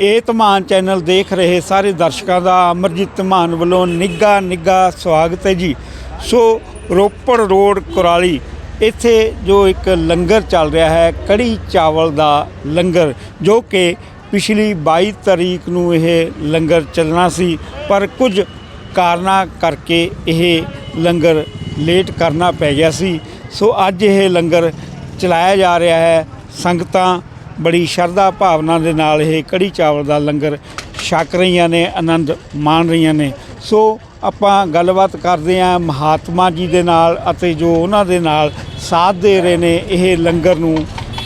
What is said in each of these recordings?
ਇਹ ਧਮਾਨ ਚੈਨਲ ਦੇਖ ਰਹੇ ਸਾਰੇ ਦਰਸ਼ਕਾਂ ਦਾ ਅਮਰਜੀਤ ਧਮਾਨ ਵੱਲੋਂ ਨਿੱਘਾ ਨਿੱਘਾ ਸਵਾਗਤ ਹੈ ਜੀ। ਸੋ ਰੋਪੜ ਰੋਡ ਕੁਰਾਲੀ, ਇੱਥੇ ਜੋ ਇੱਕ ਲੰਗਰ ਚੱਲ ਰਿਹਾ ਹੈ, ਕੜੀ ਚਾਵਲ ਦਾ ਲੰਗਰ, ਜੋ ਕਿ ਪਿਛਲੀ 22 ਤਰੀਕ ਨੂੰ ਇਹ ਲੰਗਰ ਚੱਲਣਾ ਸੀ, ਪਰ ਕੁਝ ਕਾਰਨਾਂ ਕਰਕੇ ਇਹ ਲੰਗਰ ਲੇਟ ਕਰਨਾ ਪੈ ਗਿਆ ਸੀ। ਸੋ ਅੱਜ ਇਹ ਲੰਗਰ ਚਲਾਇਆ ਜਾ ਰਿਹਾ ਹੈ, ਸੰਗਤਾਂ ਬੜੀ ਸ਼ਰਧਾ ਭਾਵਨਾ ਦੇ ਨਾਲ ਇਹ ਕੜੀ ਚਾਵਲ ਦਾ ਲੰਗਰ ਛਕ ਰਹੀਆਂ ਨੇ, ਆਨੰਦ ਮਾਣ ਰਹੀਆਂ ਨੇ। ਸੋ ਆਪਾਂ ਗੱਲਬਾਤ ਕਰਦੇ ਹਾਂ ਮਹਾਤਮਾ ਜੀ ਦੇ ਨਾਲ ਅਤੇ ਜੋ ਉਹਨਾਂ ਦੇ ਨਾਲ ਸਾਥ ਦੇ ਰਹੇ ਨੇ ਇਹ ਲੰਗਰ ਨੂੰ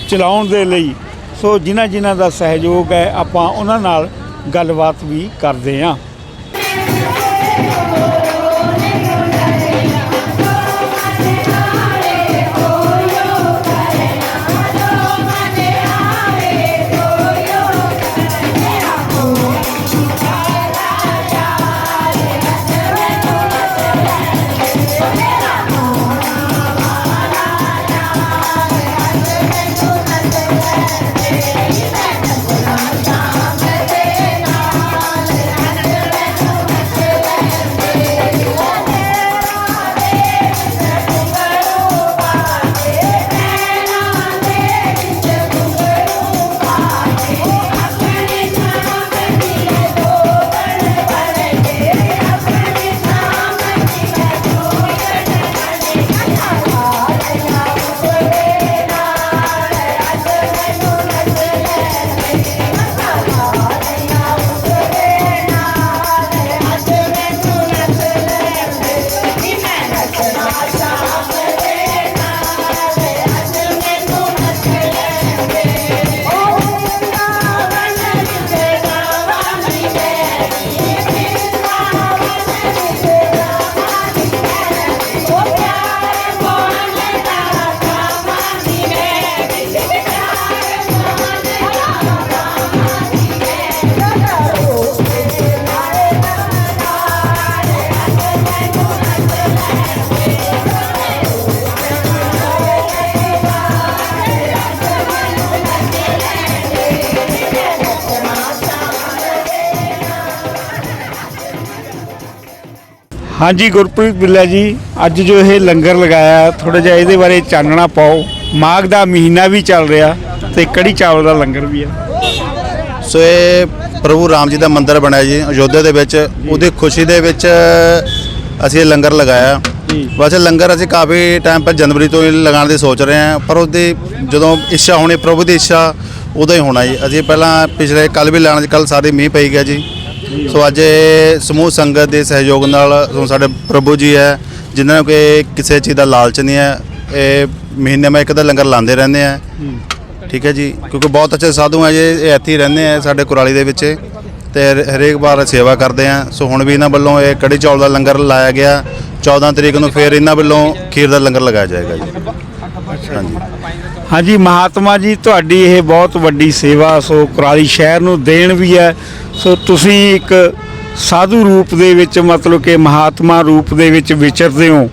ਚਲਾਉਣ ਦੇ ਲਈ। ਸੋ ਜਿਨ੍ਹਾਂ ਜਿਨ੍ਹਾਂ ਦਾ ਸਹਿਯੋਗ ਹੈ, ਆਪਾਂ ਉਹਨਾਂ ਨਾਲ ਗੱਲਬਾਤ ਵੀ ਕਰਦੇ ਹਾਂ। ਹਾਂਜੀ ਗੁਰਪ੍ਰੀਤ ਬਿੱਲਾ ਜੀ ਅੱਜ ਜੋ ਇਹ ਲੰਗਰ ਲਗਾਇਆ ਥੋੜਾ ਜਿਹਾ ਇਹਦੇ ਬਾਰੇ ਚਾਨਣਾ ਪਾਓ। ਮਾਘ ਦਾ ਮਹੀਨਾ ਵੀ ਚੱਲ ਰਿਹਾ ਤੇ ਕੜੀ ਚਾਵਲ ਦਾ ਲੰਗਰ ਵੀ ਆ। ਸੋ ਇਹ ਪ੍ਰਭੂ ਰਾਮ ਜੀ ਦਾ ਮੰਦਿਰ ਬਣਿਆ ਜੀ ਅਯੋਧਿਆ ਦੇ ਵਿੱਚ। ਉਹਦੀ ਖੁਸ਼ੀ ਦੇ ਵਿੱਚ ਅਸੀਂ ਇਹ ਲੰਗਰ ਲਗਾਇਆ। ਵੈਸੇ ਲੰਗਰ ਅਸੀਂ ਕਾਫੀ ਟਾਈਮ ਪਹਿਲਾਂ ਜਨਵਰੀ ਤੋਂ ਹੀ ਲਗਾਉਣ ਦੀ ਸੋਚ ਰਹੇ ਹਾਂ ਪਰ ਉਹਦੀ ਜਦੋਂ ਇੱਛਾ ਹੋਣੀ ਪ੍ਰਭੂ ਦੀ ਇੱਛਾ ਉਦੋਂ ਹੀ ਹੋਣਾ ਜੀ। ਅਸੀਂ ਪਹਿਲਾਂ ਪਿਛਲੇ ਕੱਲ ਵੀ ਲਾਣਾ ਕੱਲ ਸਾਰੇ ਮੀਂਹ ਪਈ ਗਿਆ ਜੀ। ਸੋ ਅੱਜ ਇਹ ਸਮੂਹ ਸੰਗਤ ਦੇ ਸਹਿਯੋਗ ਨਾਲ ਸੋ ਸਾਡੇ ਪ੍ਰਭੂ ਜੀ ਹੈ, ਜਿਨ੍ਹਾਂ ਨੂੰ ਕਿ ਕਿਸੇ ਚੀਜ਼ ਦਾ ਲਾਲਚ ਨਹੀਂ ਹੈ, ਇਹ ਮਹੀਨੇ ਮੈਂ ਇੱਕ ਦਾ ਲੰਗਰ ਲਾਉਂਦੇ ਰਹਿੰਦੇ ਆ। ਠੀਕ ਹੈ ਜੀ, ਕਿਉਂਕਿ ਬਹੁਤ ਅੱਛੇ ਸਾਧੂ ਹੈ ਜੇ, ਇਹ ਇੱਥੇ ਹੀ ਰਹਿੰਦੇ ਆ ਸਾਡੇ ਕੁਰਾਲੀ ਦੇ ਵਿੱਚ ਤੇ ਹਰੇਕ ਵਾਰ ਸੇਵਾ ਕਰਦੇ ਆ। ਸੋ ਹੁਣ ਵੀ ਇਹਨਾਂ ਵੱਲੋਂ ਇਹ ਕੜੀ ਚੌਲ ਦਾ ਲੰਗਰ ਲਾਇਆ ਗਿਆ। 14 ਤਰੀਕ ਨੂੰ ਫਿਰ ਇਹਨਾਂ ਵੱਲੋਂ ਖੀਰ ਦਾ ਲੰਗਰ ਲਗਾਇਆ ਜਾਏਗਾ ਜੀ। ਹਾਂਜੀ। ਹਾਂਜੀ, ਮਹਾਤਮਾ ਜੀ, ਤੁਹਾਡੀ ਇਹ ਬਹੁਤ ਵੱਡੀ ਸੇਵਾ ਸੋ ਕੁਰਾਲੀ ਸ਼ਹਿਰ ਨੂੰ ਦੇਣ ਵੀ ਹੈ। ਸੋ ਤੁਸੀਂ ਇੱਕ ਸਾਧੂ ਰੂਪ ਦੇ ਵਿੱਚ ਮਤਲਬ ਕਿ ਮਹਾਤਮਾ ਰੂਪ ਦੇ ਵਿੱਚ ਵਿਚਰਦੇ ਹੋ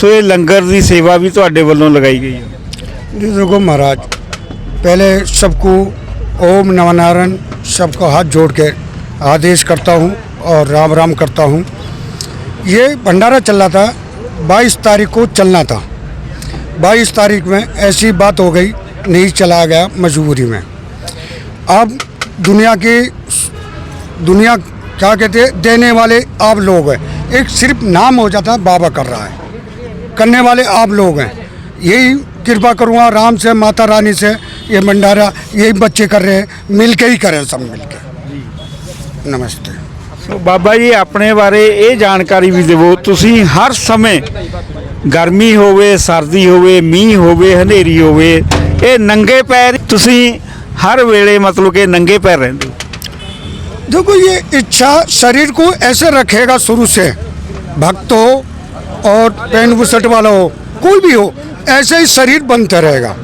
ਸੋ ਇਹ ਲੰਗਰ ਦੀ ਸੇਵਾ ਵੀ ਤੁਹਾਡੇ ਵੱਲੋਂ ਲਗਾਈ ਗਈ ਹੈ जी देखो महाराज पहले सबको ओम नवनारायण सबको हाथ जोड़ के आदेश करता हूँ और राम राम करता हूँ ये भंडारा चल रहा था 22 तारीख को चलना था 22 तारीख में ऐसी बात हो गई नहीं चला गया मजबूरी में अब दुनिया की दुनिया क्या कहते हैं देने वाले आप लोग हैं एक सिर्फ नाम हो जाता है बाबा कर रहा है करने वाले आप लोग हैं यही कृपा करूँगा राम से माता रानी से ये भंडारा यही बच्चे कर रहे हैं मिल के ही करें सब मिल के नमस्ते ਸੋ ਬਾਬਾ ਜੀ ਆਪਣੇ ਬਾਰੇ ਇਹ ਜਾਣਕਾਰੀ ਵੀ ਦਿਵੋ ਤੁਸੀਂ ਹਰ ਸਮੇਂ ਗਰਮੀ ਹੋਵੇ ਸਰਦੀ ਹੋਵੇ ਮੀਂਹ ਹੋਵੇ ਹਨੇਰੀ ਹੋਵੇ ਇਹ ਨੰਗੇ ਪੈਰ ਤੁਸੀਂ ਹਰ ਵੇਲੇ ਮਤਲਬ ਕਿ ਨੰਗੇ ਪੈਰ ਰਹਿੰਦੇ ਹੋ देखो ये इच्छा शरीर को ऐसे रखेगा शुरू से। भक्त हो और पैंट बुसट वाला हो कोई भी हो ऐसे ही शरीर बनता रहेगा।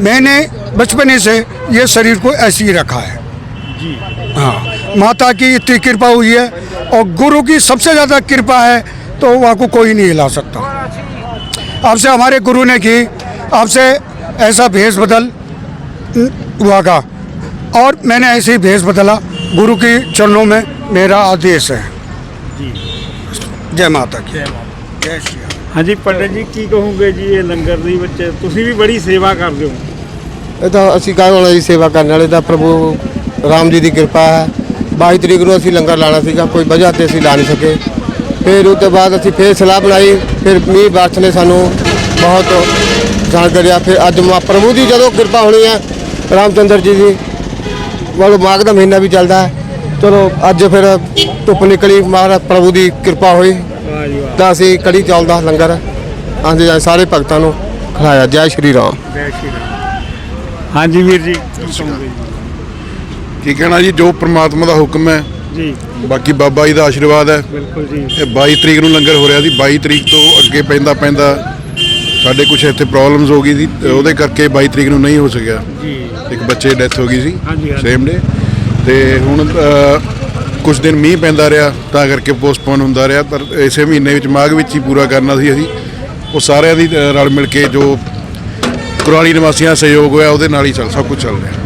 मैंने बचपने से ये शरीर को ऐसे ही रखा है। हाँ माता की इतनी कृपा हुई है और गुरु की सबसे ज़्यादा कृपा है तो वहाँ को कोई नहीं हिला सकता। आपसे हमारे गुरु ने की आपसे ऐसा भेष बदल हुआ का। और मैंने ऐसे ही भेष बदला। गुरु के चरणों में मेरा आदेश है ਜੀ जय माता की जय श्री राम ਹਾਂਜੀ ਪੰਡਤ ਜੀ ਕੀ ਕਹੋਗੇ ਜੀ ਇਹ ਲੰਗਰ ਦੀ ਵਿੱਚ ਤੁਸੀਂ ਵੀ ਬੜੀ ਸੇਵਾ ਕਰਦੇ ਹੋ ਇਹ ਤਾਂ ਅਸੀਂ ਕਾਹ ਵਾਲਾ ਜੀ ਸੇਵਾ ਕਰਨ ਵਾਲੇ ਤਾਂ ਪ੍ਰਭੂ ਰਾਮ ਜੀ ਦੀ ਕਿਰਪਾ ਹੈ 22 ਤਰੀਕ ਨੂੰ ਅਸੀਂ ਲੰਗਰ ਲਾਣਾ ਸੀਗਾ ਕੋਈ ਵਜ੍ਹਾ ਤੇ ਅਸੀਂ ਲਾ ਨਹੀਂ ਸਕੇ ਫਿਰ ਉਸ ਤੋਂ ਬਾਅਦ ਅਸੀਂ ਫਿਰ ਸਲਾਹ ਬਣਾਈ ਫਿਰ ਮੀਂਹ ਬਾਰਿਸ਼ ਨੇ ਸਾਨੂੰ ਬਹੁਤ ਜਾਣ ਕਰਿਆ ਫਿਰ ਅੱਜ ਮਾ ਪ੍ਰਭੂ ਦੀ ਜਦੋਂ ਕਿਰਪਾ ਹੋਣੀ ਹੈ ਰਾਮਚੰਦਰ ਜੀ ਦੀ ਵਾਲੋ ਮਾਘ ਦਾ ਮਹੀਨਾ ਵੀ ਚੱਲਦਾ ਹੈ। ਚਲੋ ਅੱਜ ਫਿਰ ਧੁੱਪ ਨਿਕਲੀ ਮਹਾਰਾਜ ਪ੍ਰਭੂ ਦੀ ਕਿਰਪਾ ਹੋਈ। ਤਾਂ ਅਸੀਂ ਕੜੀ ਚੌਲ ਦਾ ਲੰਗਰ ਆਂਦੇ ਜਾਂਦੇ ਸਾਰੇ ਭਗਤਾਂ ਨੂੰ ਖਿਲਾਇਆ। ਜੈ ਸ਼੍ਰੀ ਰਾਮ। ਜੈ ਸ਼੍ਰੀ ਰਾਮ। ਹਾਂਜੀ ਵੀਰ ਜੀ ਕੀ ਕਹੋਗੇ ਕੀ ਕਹਿਣਾ ਜੀ? ਜੋ ਪ੍ਰਮਾਤਮਾ ਦਾ ਹੁਕਮ ਹੈ ਜੀ। ਬਾਕੀ ਬਾਬਾ ਜੀ ਦਾ ਆਸ਼ੀਰਵਾਦ ਹੈ। ਬਿਲਕੁਲ ਜੀ। ਇਹ 22 ਤਰੀਕ ਨੂੰ ਲੰਗਰ ਹੋ ਰਿਹਾ ਸੀ। 22 ਤਰੀਕ ਤੋਂ ਅੱਗੇ ਪੈਂਦਾ ਪੈਂਦਾ ਸਾਡੇ ਕੁਝ ਇੱਥੇ ਪ੍ਰੋਬਲਮਸ ਹੋ ਗਈ ਸੀ ਉਹਦੇ ਕਰਕੇ 22 ਤਰੀਕ ਨੂੰ ਨਹੀਂ ਹੋ ਸਕਿਆ। ਜੀ। ਇੱਕ ਬੱਚੇ ਦੀ ਡੈਥ ਹੋ ਗਈ ਸੀ। ਸੇਮ ਡੇ ਤੇ ਹੁਣ ਕੁਝ ਦਿਨ ਮੀਂਹ ਪੈਂਦਾ ਰਿਹਾ ਤਾਂ ਕਰਕੇ ਪੋਸਟਪੋਨ ਹੁੰਦਾ ਰਿਹਾ ਪਰ ਇਸੇ ਮਹੀਨੇ ਵਿੱਚ ਮਾਘ ਵਿੱਚ ਹੀ ਪੂਰਾ ਕਰਨਾ ਸੀ ਅਸੀਂ। ਉਹ ਸਾਰਿਆਂ ਦੀ ਰਲ ਮਿਲ ਕੇ ਜੋ ਕੁਰਾਲੀ ਨਿਵਾਸੀਆਂ ਸਹਿਯੋਗ ਹੋਇਆ ਉਹਦੇ ਨਾਲ ਹੀ ਚੱਲ ਸਭ ਕੁਝ ਚੱਲ ਰਿਹਾ।